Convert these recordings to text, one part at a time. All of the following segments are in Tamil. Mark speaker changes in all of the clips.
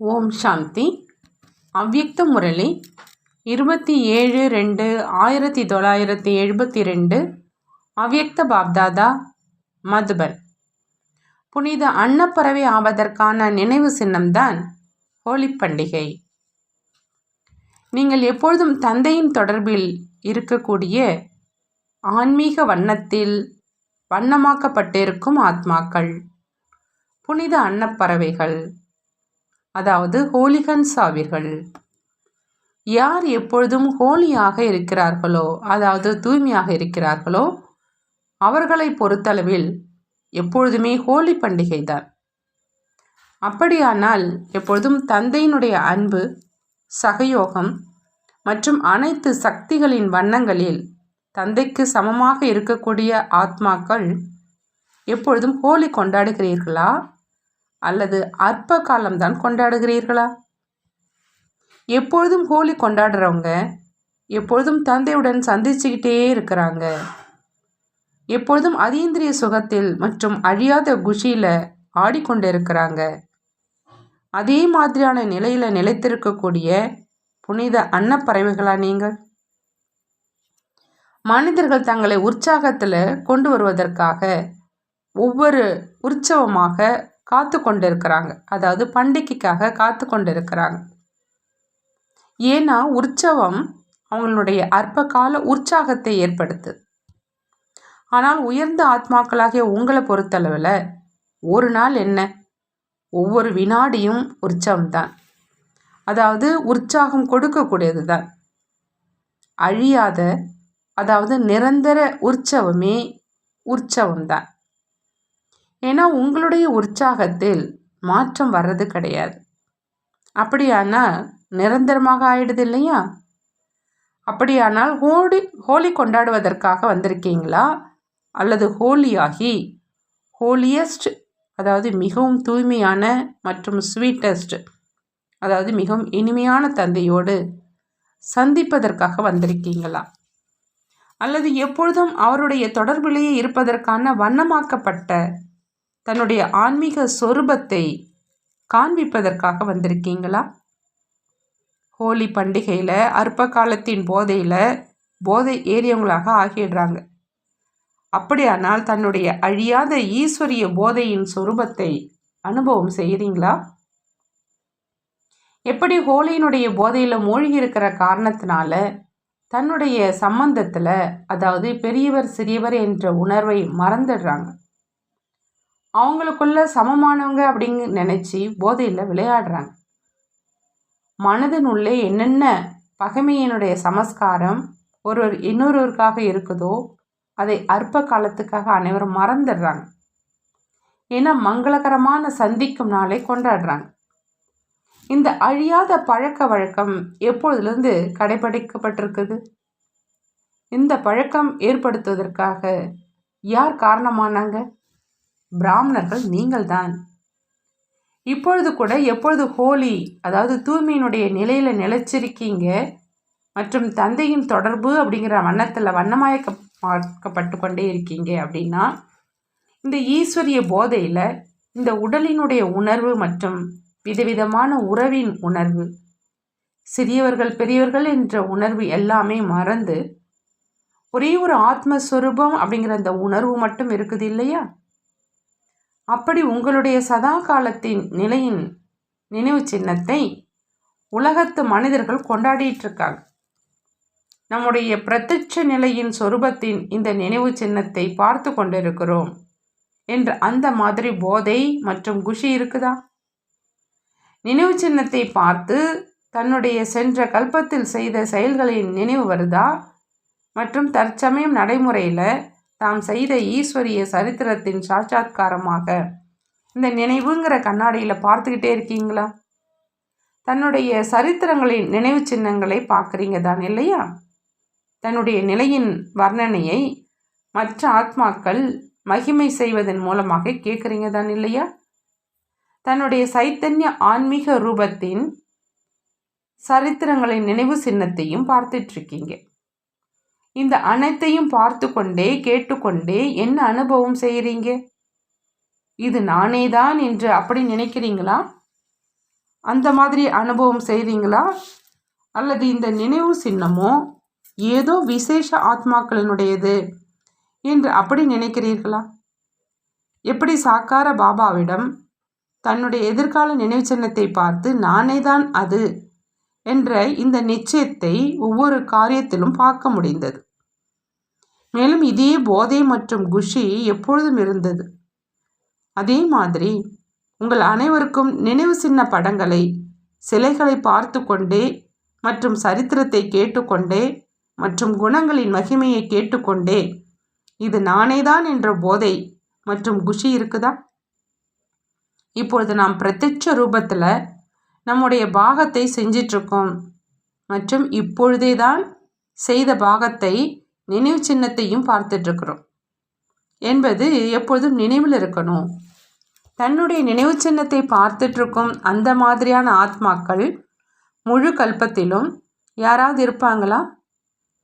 Speaker 1: ஓம் சாந்தி. அவ்யக்த முரளி இருபத்தி ஏழு ரெண்டு ஆயிரத்தி தொள்ளாயிரத்தி எழுபத்தி ரெண்டு அவ்யக்த பாப்தாதா மதுபன். புனித அன்னப்பறவை ஆவதற்கான நினைவு சின்னம்தான் ஹோலி பண்டிகை. நீங்கள் எப்பொழுதும் தந்தையின் தொடர்பில் இருக்கக்கூடிய ஆன்மீக வண்ணத்தில் வண்ணமாக்கப்பட்டிருக்கும் ஆத்மாக்கள். புனித அன்னப்பறவைகள். அதாவது ஹோலிகன்ஸ் ஆவீர்கள் யார் எப்பொழுதும் ஹோலியாக இருக்கிறார்களோ அதாவது தூய்மையாக இருக்கிறார்களோ அவர்களை பொறுத்தளவில் எப்பொழுதுமே ஹோலி பண்டிகை தான். அப்படியானால் எப்பொழுதும் தந்தையினுடைய அன்பு சகயோகம் மற்றும் அனைத்து சக்திகளின் வண்ணங்களில் தந்தைக்கு சமமாக இருக்கக்கூடிய ஆத்மாக்கள் எப்பொழுதும் ஹோலி கொண்டாடுகிறீர்களா? அல்லது அற்ப காலம்தான் கொண்டாடுகிறீர்களா? எப்பொழுதும் ஹோலி கொண்டாடுறவங்க எப்பொழுதும் தந்தையுடன் சந்திச்சுக்கிட்டே இருக்கிறாங்க. எப்பொழுதும் அதீந்திரிய சுகத்தில் மற்றும் அழியாத குஷியில் ஆடிக்கொண்டு இருக்கிறாங்க. அதே மாதிரியான நிலையில் நிலைத்திருக்கக்கூடிய புனித அன்னப்பறவைகளா நீங்கள்? மனிதர்கள் தங்களை உற்சாகத்தில் கொண்டு வருவதற்காக ஒவ்வொரு உற்சவமாக காத்து கொண்டிருக்கிறாங்க. அதாவது பண்டிகைக்காக காத்து கொண்டிருக்கிறாங்க. ஏன்னா உற்சவம் அவங்களுடைய அற்ப கால உற்சாகத்தை ஏற்படுத்து ஆனால் உயர்ந்த ஆத்மாக்களாகிய உங்களை பொறுத்தளவில் ஒரு நாள் என்ன? ஒவ்வொரு வினாடியும் உற்சவம்தான். அதாவது உற்சாகம் கொடுக்கக்கூடியது தான் அழியாத அதாவது நிரந்தர உற்சவமே உற்சவம்தான். ஏன்னா உங்களுடைய உற்சாகத்தில் மாற்றம் வர்றது கிடையாது. அப்படியானால் நிரந்தரமாக ஆயிடுது இல்லையா? அப்படியானால் ஹோலி ஹோலி கொண்டாடுவதற்காக வந்திருக்கீங்களா? அல்லது ஹோலியாகி ஹோலியஸ்ட் அதாவது மிகவும் தூய்மையான மற்றும் ஸ்வீட்டஸ்ட் அதாவது மிகவும் இனிமையான தந்தையோடு சந்திப்பதற்காக வந்திருக்கீங்களா? அல்லது எப்பொழுதும் அவருடைய தொடர்பிலேயே இருப்பதற்கான வண்ணமாக்கப்பட்ட தன்னுடைய ஆன்மீக சொரூபத்தை காண்பிப்பதற்காக வந்திருக்கீங்களா? ஹோலி பண்டிகையில் அற்ப காலத்தின் போதையில் போதை ஏறியவங்களாக ஆகிடுறாங்க. அப்படியானால் தன்னுடைய அழியாத ஈஸ்வரிய போதையின் சொரூபத்தை அனுபவம் செய்கிறீங்களா? எப்படி ஹோலியினுடைய போதையில் மூழ்கி இருக்கிற காரணத்தினால தன்னுடைய சம்பந்தத்தில் அதாவது பெரியவர் சிறியவர் என்ற உணர்வை மறந்துடுறாங்க. அவங்களுக்குள்ள சமமானவங்க அப்படின்னு நினச்சி போதையில் விளையாடுறாங்க. மனதினுள்ளே என்னென்ன பகைமையினுடைய சமஸ்காரம் ஒருவர் இன்னொருவருக்காக இருக்குதோ அதை அற்ப காலத்துக்காக அனைவரும் மறந்துடுறாங்க. ஏன்னா மங்களகரமான சந்திக்கும் நாளை கொண்டாடுறாங்க. இந்த அழியாத பழக்க வழக்கம் எப்பொழுதுலேருந்து கடைபிடிக்கப்பட்டிருக்குது இந்த பழக்கம் ஏற்படுத்துவதற்காக யார் காரணமானாங்க? பிராமணர்கள் நீங்கள்தான். இப்பொழுது கூட எப்பொழுது ஹோலி அதாவது தூய்மையினுடைய நிலையில் நிலைச்சிருக்கீங்க மற்றும் தந்தையின் தொடர்பு அப்படிங்கிற வண்ணத்தில் வண்ணமயக்கப்பட்டு கொண்டே இருக்கீங்க அப்படின்னா இந்த ஈஸ்வரிய போதையில் இந்த உடலினுடைய உணர்வு மற்றும் விதவிதமான உறவின் உணர்வு சிறியவர்கள் பெரியவர்கள் என்ற உணர்வு எல்லாமே மறந்து ஒரே ஒரு ஆத்மஸ்வரூபம் அப்படிங்கிற அந்த உணர்வு மட்டும் இருக்குது இல்லையா? அப்படி உங்களுடைய சதா காலத்தின் நிலையின் நினைவு சின்னத்தை உலகத்து மனிதர்கள் கொண்டாடிட்டு இருக்காங்க நம்முடைய பிரத்யட்ச நிலையின் சொரூபத்தின் இந்த நினைவு சின்னத்தை பார்த்து கொண்டிருக்கிறோம் என்ற அந்த மாதிரி போதை மற்றும் குஷி இருக்குதா? நினைவு சின்னத்தை பார்த்து தன்னுடைய சென்ற கல்பத்தில் செய்த செயல்களின் நினைவு வருதா? மற்றும் தற்சமயம் நடைமுறையில் தாம் செய்த ஈஸ்வரிய சரித்திரத்தின் சாட்சாத்காரமாக. இந்த நினைவுங்கிற கண்ணாடியில் பார்த்துக்கிட்டே இருக்கீங்களா? தன்னுடைய சரித்திரங்களின் நினைவு சின்னங்களை பார்க்குறீங்க தான் இல்லையா? தன்னுடைய நிலையின் வர்ணனையை மற்ற ஆத்மாக்கள் மகிமை செய்வதன் மூலமாக கேட்குறீங்க தான் இல்லையா? தன்னுடைய சைத்தன்ய ஆன்மீக ரூபத்தின் சரித்திரங்களின் நினைவு சின்னத்தையும் பார்த்துட்ருக்கீங்க இந்த அனைத்தையும் பார்த்து கொண்டே கேட்டுக்கொண்டே என்ன அனுபவம் செய்கிறீங்க இது நானே தான் என்று அப்படி நினைக்கிறீங்களா? அந்த மாதிரி அனுபவம் செய்கிறீங்களா அல்லது இந்த நினைவு சின்னமோ ஏதோ விசேஷ ஆத்மாக்களினுடையது என்று அப்படி நினைக்கிறீர்களா? எப்படி சாக்கார பாபாவிடம் தன்னுடைய எதிர்கால நினைவு சின்னத்தை பார்த்து நானே தான் அது என்ற இந்த நிச்சயத்தை ஒவ்வொரு காரியத்திலும் பார்க்க முடிந்தது. மேலும் இதே போதை மற்றும் குஷி எப்பொழுதும் இருந்தது. அதே மாதிரி உங்கள் அனைவருக்கும் நினைவு சின்ன படங்களை சிலைகளை பார்த்து கொண்டே மற்றும் சரித்திரத்தை கேட்டுக்கொண்டே மற்றும் குணங்களின் மகிமையை கேட்டுக்கொண்டே இது நானேதான் என்ற போதை மற்றும் குஷி இருக்குதா? இப்பொழுது நாம் பிரத்யட்ச ரூபத்தில் நம்முடைய பாகத்தை செஞ்சிட்ருக்கோம். மற்றும் இப்பொழுதே தான் செய்த பாகத்தை நினைவு சின்னத்தையும் பார்த்துட்ருக்குறோம் என்பது எப்பொழுதும் நினைவில் இருக்கணும். தன்னுடைய நினைவு சின்னத்தை பார்த்துட்ருக்கும் அந்த மாதிரியான ஆத்மாக்கள் முழு கல்பத்திலும் யாராவது இருப்பாங்களா?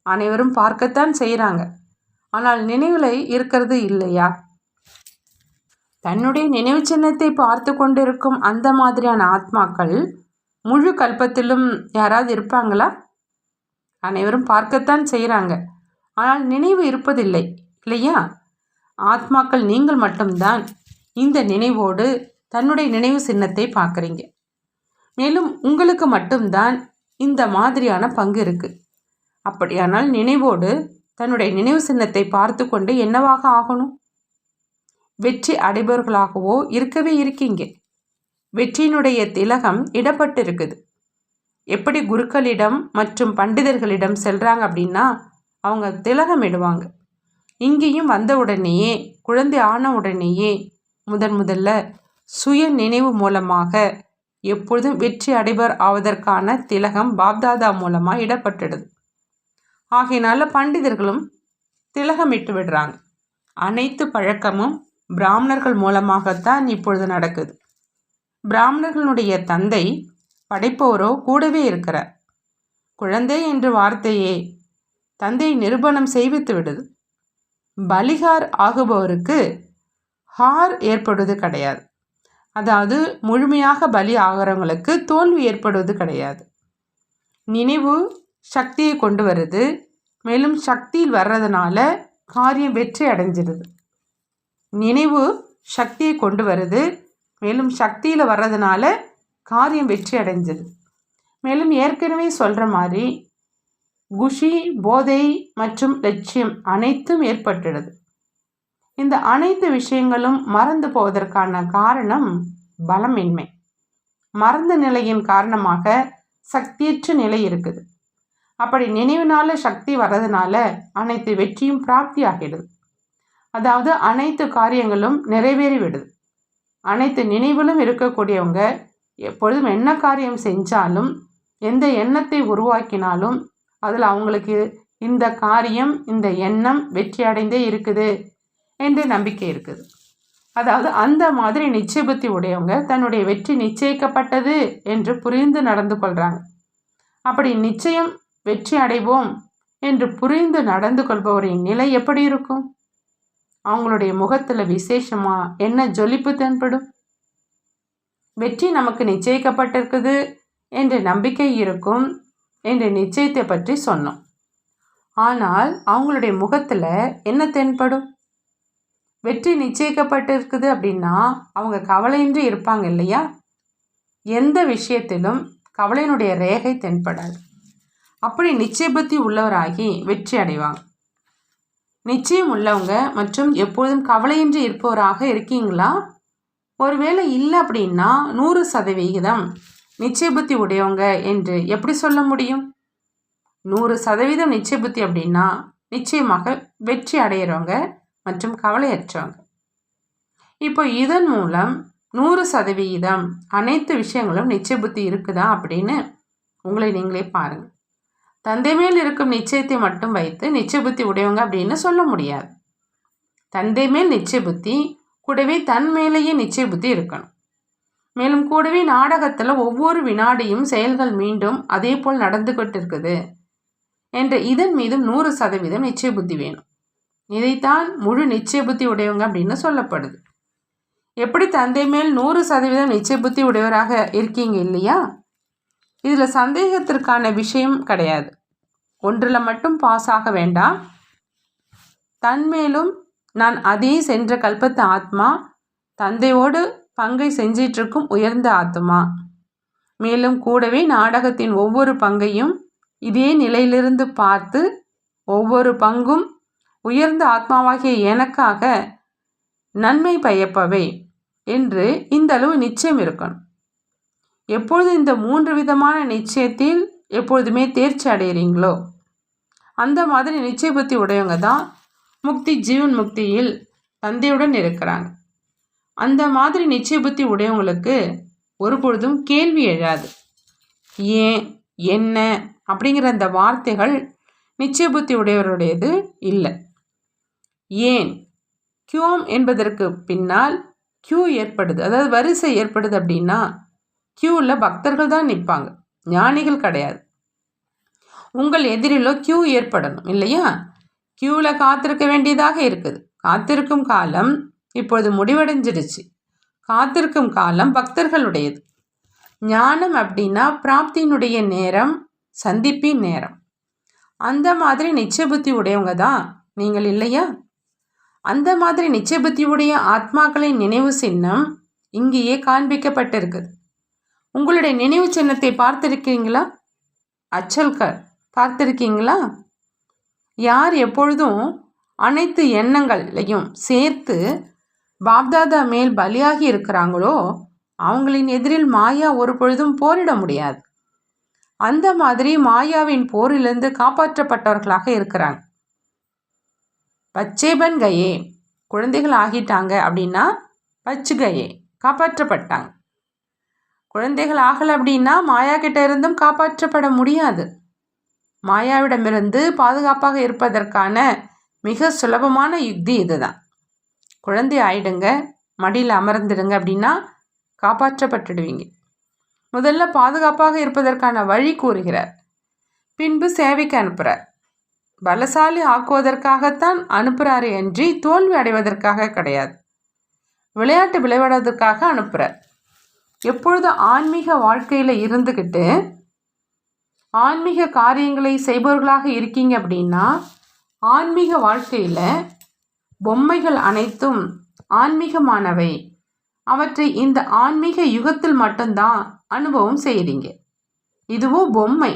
Speaker 1: அனைவரும் பார்க்கத்தான் செய்கிறாங்க ஆனால் நினைவில் இருக்கிறது இல்லையா? தன்னுடைய நினைவு சின்னத்தை பார்த்து கொண்டிருக்கும் அந்த மாதிரியான ஆத்மாக்கள் முழு கல்பத்திலும் யாராவது இருப்பாங்களா? அனைவரும் பார்க்கத்தான் செய்கிறாங்க ஆனால் நினைவு இருப்பதில்லை இல்லையா? ஆத்மாக்கள் நீங்கள் மட்டும்தான் இந்த நினைவோடு தன்னுடைய நினைவு சின்னத்தை பார்க்குறீங்க. மேலும் உங்களுக்கு மட்டும்தான் இந்த மாதிரியான பங்கு இருக்குது அப்படியானால் நினைவோடு தன்னுடைய நினைவு சின்னத்தை பார்த்து கொண்டு என்னவாக ஆகணும்? வெற்றி அடைபவர்களாகவோ இருக்கவே இருக்கீங்க. வெற்றியினுடைய திலகம் இடப்பட்டு இருக்குது எப்படி குருக்களிடம் மற்றும் பண்டிதர்களிடம் செல்கிறாங்க அப்படின்னா அவங்க திலகம் இடுவாங்க இங்கேயும் வந்த உடனேயே குழந்தை ஆன உடனேயே முதன் முதல்ல சுய நினைவு மூலமாக எப்பொழுதும் வெற்றி அடைபர் ஆவதற்கான திலகம் பாப்தாதா மூலமாக இடப்பட்டுடுது. ஆகையினால பண்டிதர்களும் திலகமிட்டு விடுறாங்க. அனைத்து பழக்கமும் பிராமணர்கள் மூலமாகத்தான் இப்பொழுது நடக்குது. பிராமணர்களுடைய தந்தை படைப்பவரோ கூடவே இருக்கிறார். குழந்தை என்ற வார்த்தையே தந்தையை நிரூபணம் செய்வித்து விடுது. பலிகார் ஆகுபவருக்கு ஹார் ஏற்படுவது கிடையாது. அதாவது முழுமையாக பலி ஆகிறவங்களுக்கு தோல்வி ஏற்படுவது கிடையாது. நினைவு சக்தியை கொண்டு வருது. மேலும் சக்தியில் வர்றதுனால காரியம் வெற்றி அடைஞ்சிருது. நினைவு சக்தியை கொண்டு வருது. மேலும் சக்தியில் வர்றதுனால காரியம் வெற்றி அடைஞ்சிது மேலும் ஏற்கனவே சொல்கிற மாதிரி குஷி போதை மற்றும் லட்சியம் அனைத்தும் ஏற்பட்டுடுது இந்த அனைத்து விஷயங்களும் மறந்து போவதற்கான காரணம் பலமின்மை. மறந்த நிலையின் காரணமாக சக்தியற்ற நிலை இருக்குது. அப்படி நினைவுனால சக்தி வர்றதுனால அனைத்து வெற்றியும் பிராப்தி ஆகிடுது அதாவது அனைத்து காரியங்களும் நிறைவேறி விடுது அனைத்து நினைவிலும் இருக்கக்கூடியவங்க எப்பொழுதும் என்ன காரியம் செஞ்சாலும் எந்த எண்ணத்தை உருவாக்கினாலும் அதில் அவங்களுக்கு இந்த காரியம் இந்த எண்ணம் வெற்றி அடைந்தே இருக்குது என்று நம்பிக்கை இருக்குது. அதாவது அந்த மாதிரி நிச்சய புத்தி உடையவங்க தன்னுடைய வெற்றி நிச்சயிக்கப்பட்டது என்று புரிந்து நடந்து கொள்கிறாங்க அப்படி நிச்சயம் வெற்றி அடைவோம் என்று புரிந்து நடந்து கொள்பவரின் நிலை எப்படி இருக்கும்? அவங்களுடைய முகத்தில் விசேஷமாக என்ன ஜொலிப்பு தென்படும்? வெற்றி நமக்கு நிச்சயிக்கப்பட்டிருக்குது என்ற நம்பிக்கை இருக்கும் என்ற நிச்சயத்தை பற்றி சொன்னோம். ஆனால் அவங்களுடைய முகத்தில் என்ன தென்படும்? வெற்றி நிச்சயிக்கப்பட்டிருக்குது அப்படின்னா அவங்க கவலையின்றி இருப்பாங்க இல்லையா? எந்த விஷயத்திலும் கவலையினுடைய ரேகை தென்படாது. அப்படி நிச்சயபத்தி உள்ளவராகி வெற்றி அடைவாங்க. நிச்சயம் உள்ளவங்க மற்றும் எப்பொழுதும் கவலையின்றி இருப்பவராக இருக்கீங்களா? ஒருவேளை இல்லை அப்படின்னா நூறு சதவிகிதம் நிச்சய புத்தி உடையவங்க என்று எப்படி சொல்ல முடியும்? நூறு சதவீதம் நிச்சய புத்தி அப்படின்னா நிச்சயமாக வெற்றி அடையிறவங்க மற்றும் கவலையற்றவங்க. இப்போ இதன் மூலம் நூறு சதவிகிதம் அனைத்து விஷயங்களும் நிச்சய புத்தி இருக்குதா அப்படின்னு உங்களை நீங்களே பாருங்கள் தந்தை மேல் இருக்கும் நிச்சயத்தை மட்டும் வைத்து நிச்சய புத்தி உடையவங்க அப்படின்னு சொல்ல முடியாது. தந்தை மேல் நிச்சய புத்தி கூடவே தன் மேலேயே நிச்சய புத்தி இருக்கணும். மேலும் கூடவே நாடகத்தில் ஒவ்வொரு வினாடியும் செயல்கள் மீண்டும் அதே போல் நடந்து கொண்டிருக்குது என்ற இதன் மீதும் நூறு சதவீதம் நிச்சய புத்தி வேணும். இதைத்தான் முழு நிச்சய புத்தி உடையவங்க அப்படின்னு சொல்லப்படுது. எப்படி தந்தை மேல் நூறு சதவீதம் நிச்சய புத்தி உடையவராக இருக்கீங்க இல்லையா? இதில் சந்தேகத்திற்கான விஷயம் கிடையாது. ஒன்றில் மட்டும் பாஸ் ஆக வேண்டாம். தன்மேலும் நான் அதே சென்ற கல்பத்து ஆத்மா தந்தையோடு பங்கை செஞ்சிட்ருக்கும் உயர்ந்த ஆத்மா மேலும் கூடவே நாடகத்தின் ஒவ்வொரு பங்கையும் இதே நிலையிலிருந்து பார்த்து ஒவ்வொரு பங்கும் உயர்ந்த ஆத்மாவாகிய எனக்காக நன்மை பயப்பவை என்று இந்த அளவு நிச்சயம் இருக்கணும். எப்பொழுது இந்த மூன்று விதமான நிச்சயத்தில் எப்பொழுதுமே தேர்ச்சி அடைகிறீங்களோ அந்த மாதிரி நிச்சய புத்தி உடையவங்க தான் முக்தி ஜீவன் முக்தியில் தந்தையுடன் இருக்கிறாங்க. அந்த மாதிரி நிச்சய புத்தி உடையவங்களுக்கு ஒரு பொழுதும் கேள்வி எழாது. ஏன் என்ன அப்படிங்கிற அந்த வார்த்தைகள் நிச்சய புத்தி உடையவருடையது இல்லை. ஏன்? கியூம் என்பதற்கு பின்னால் கியூ ஏற்படுது. அதாவது வரிசை ஏற்படுது அப்படின்னா கியூவில் பக்தர்கள் தான் நிற்பாங்க. ஞானிகள் கிடையாது. உங்கள் எதிரிலோ கியூ ஏற்படணும் இல்லையா? கியூவில் காத்திருக்க வேண்டியதாக இருக்குது. காத்திருக்கும் காலம் இப்பொழுது முடிவடைஞ்சிருச்சு காத்திருக்கும் காலம் பக்தர்களுடையது. ஞானம் அப்படின்னா பிராப்தியினுடைய நேரம் சந்திப்பின் நேரம். அந்த மாதிரி நிச்சயபுத்தி உடையவங்க தான் நீங்கள் இல்லையா? அந்த மாதிரி நிச்சய உடைய ஆத்மாக்களின் நினைவு சின்னம் இங்கேயே காண்பிக்கப்பட்டிருக்குது உங்களுடைய நினைவு சின்னத்தை பார்த்திருக்கீங்களா? அச்சல்கர் பார்த்திருக்கீங்களா? யார் எப்பொழுதும் அனைத்து எண்ணங்களையும் சேர்த்து பாப்தாதா மேல் பலியாகி இருக்கிறாங்களோ அவங்களின் எதிரில் மாயா ஒரு பொழுதும் போரிட முடியாது. அந்த மாதிரி மாயாவின் போரிலிருந்து காப்பாற்றப்பட்டவர்களாக இருக்கிறாங்க. பச்சேபன் கயே குழந்தைகள் ஆகிட்டாங்க அப்படின்னா பச்சு கயே காப்பாற்றப்பட்டாங்க. குழந்தைகள் ஆகலை அப்படின்னா மாயா கிட்ட இருந்தும் காப்பாற்றப்பட முடியாது. மாயாவிடமிருந்து பாதுகாப்பாக இருப்பதற்கான மிக சுலபமான யுக்தி இதுதான். குழந்தை ஆயிடுங்க மடியில் அமர்ந்துடுங்க அப்படின்னா காப்பாற்றப்பட்டுடுவீங்க. முதல்ல பாதுகாப்பாக இருப்பதற்கான வழி கூறுகிறார். பின்பு சேவைக்கு அனுப்புகிறார் பலசாலி ஆக்குவதற்காகத்தான் அனுப்புகிறாரு என்று தோல்வி அடைவதற்காக கிடையாது. விளையாட்டு விளையாடுவதற்காக அனுப்புகிறார் எப்பொழுது ஆன்மீக வாழ்க்கையில் இருந்துக்கிட்டு ஆன்மீக காரியங்களை செய்பவர்களாக இருக்கீங்க அப்படின்னா ஆன்மீக வாழ்க்கையில் பொம்மைகள் அனைத்தும் ஆன்மீகமானவை. அவற்றை இந்த ஆன்மீக யுகத்தில் மட்டும்தான் அனுபவம் செய்கிறீங்க இதுவோ பொம்மை.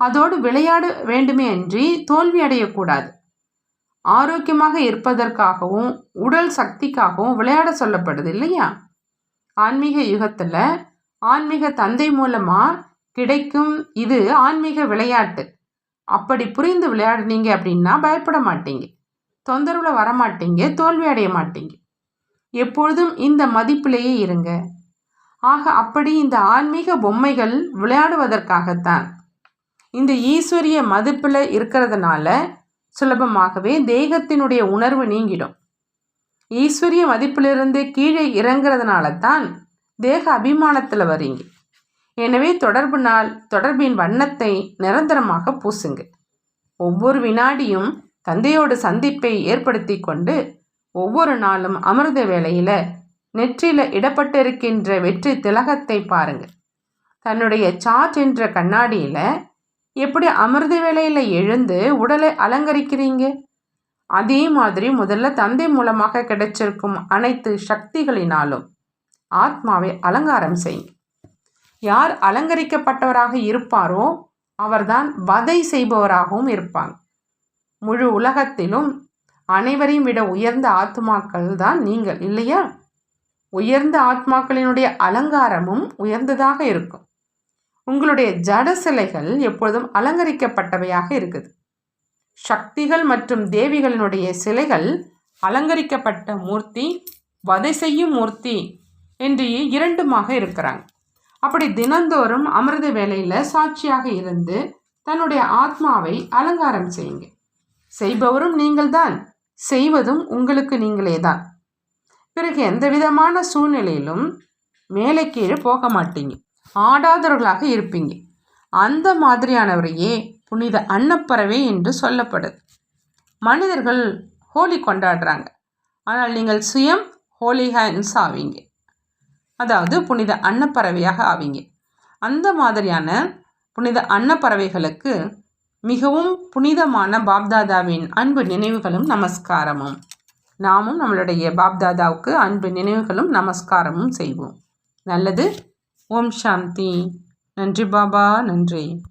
Speaker 1: அதோடு விளையாட வேண்டுமே அன்றி தோல்வி அடையக்கூடாது ஆரோக்கியமாக இருப்பதற்காகவும் உடல் சக்திக்காகவும் விளையாட சொல்லப்படுது இல்லையா? ஆன்மீக யுகத்தில் ஆன்மீக தந்தை மூலமாக கிடைக்கும் இது ஆன்மீக விளையாட்டு. அப்படி புரிந்து விளையாடுனீங்க அப்படின்னா பயப்பட மாட்டீங்க. தொந்தரவில் வரமாட்டீங்க தோல்வி அடைய மாட்டீங்க. எப்பொழுதும் இந்த மதிப்பிலேயே இருங்க. ஆக அப்படி இந்த ஆன்மீக பொம்மைகள் விளையாடுவதற்காகத்தான் இந்த ஈஸ்வரிய மதிப்பில் இருக்கிறதுனால சுலபமாகவே தேகத்தினுடைய உணர்வு நீங்கிடும். ஈஸ்வரிய மதிப்பிலிருந்து கீழே இறங்குறதுனால தான் தேக அபிமானத்தில் வரீங்க. எனவே தொடர்பு நாள் தொடர்பின் வண்ணத்தை நிரந்தரமாக பூசுங்க. ஒவ்வொரு வினாடியும் தந்தையோடு சந்திப்பை ஏற்படுத்தி கொண்டு ஒவ்வொரு நாளும் அமிர்த வேளையில் நெற்றியில் இடப்பட்டிருக்கின்ற வெற்றி திலகத்தை பாருங்க. தன்னுடைய சார்ஜ் என்ற கண்ணாடியில் எப்படி அமிர்த வேளையில் எழுந்து உடலை அலங்கரிக்கிறீங்க? அதே மாதிரி முதல்ல தந்தை மூலமாக கிடைச்சிருக்கும் அனைத்து சக்திகளினாலும் ஆத்மாவை அலங்காரம் செய்யுங்க யார் அலங்கரிக்கப்பட்டவராக இருப்பாரோ அவர்தான் வதை செய்பவராகவும் இருப்பாங்க. முழு உலகத்திலும் அனைவரையும் விட உயர்ந்த ஆத்மாக்கள் தான் நீங்கள் இல்லையா? உயர்ந்த ஆத்மாக்களினுடைய அலங்காரமும் உயர்ந்ததாக இருக்கும். உங்களுடைய ஜட சிலைகள் எப்பொழுதும் அலங்கரிக்கப்பட்டவையாக இருக்குது. சக்திகள் மற்றும் தேவிகளினுடைய சிலைகள் அலங்கரிக்கப்பட்ட மூர்த்தி வதை செய்யும் மூர்த்தி என்று இரண்டுமாக இருக்கிறாங்க. அப்படி தினந்தோறும் அமிர்த வேலையில் சாட்சியாக இருந்து தன்னுடைய ஆத்மாவை அலங்காரம் செய்யுங்க. செய்பவரும் நீங்கள்தான். செய்வதும் உங்களுக்கு நீங்களே தான் பிறகு எந்த விதமான சூழ்நிலையிலும் மேலே கீழே போக மாட்டீங்க ஆடாதவர்களாக இருப்பீங்க. அந்த மாதிரியானவரையே புனித அன்னப்பறவை என்று சொல்லப்படுது. மனிதர்கள் ஹோலி கொண்டாடுறாங்க. ஆனால் நீங்கள் சுயம் ஹோலி ஹேண்ட்ஸ் ஆவீங்க. அதாவது புனித அன்னப்பறவையாக ஆவீங்க. அந்த மாதிரியான புனித அன்னப்பறவைகளுக்கு மிகவும் புனிதமான பாப்தாதாவின் அன்பு நினைவுகளும் நமஸ்காரமும். நாமும் நம்மளுடைய பாப்தாதாவுக்கு அன்பு நினைவுகளும் நமஸ்காரமும் செய்வோம். நல்லது. ஓம் சாந்தி. நன்றி பாபா. நன்றி.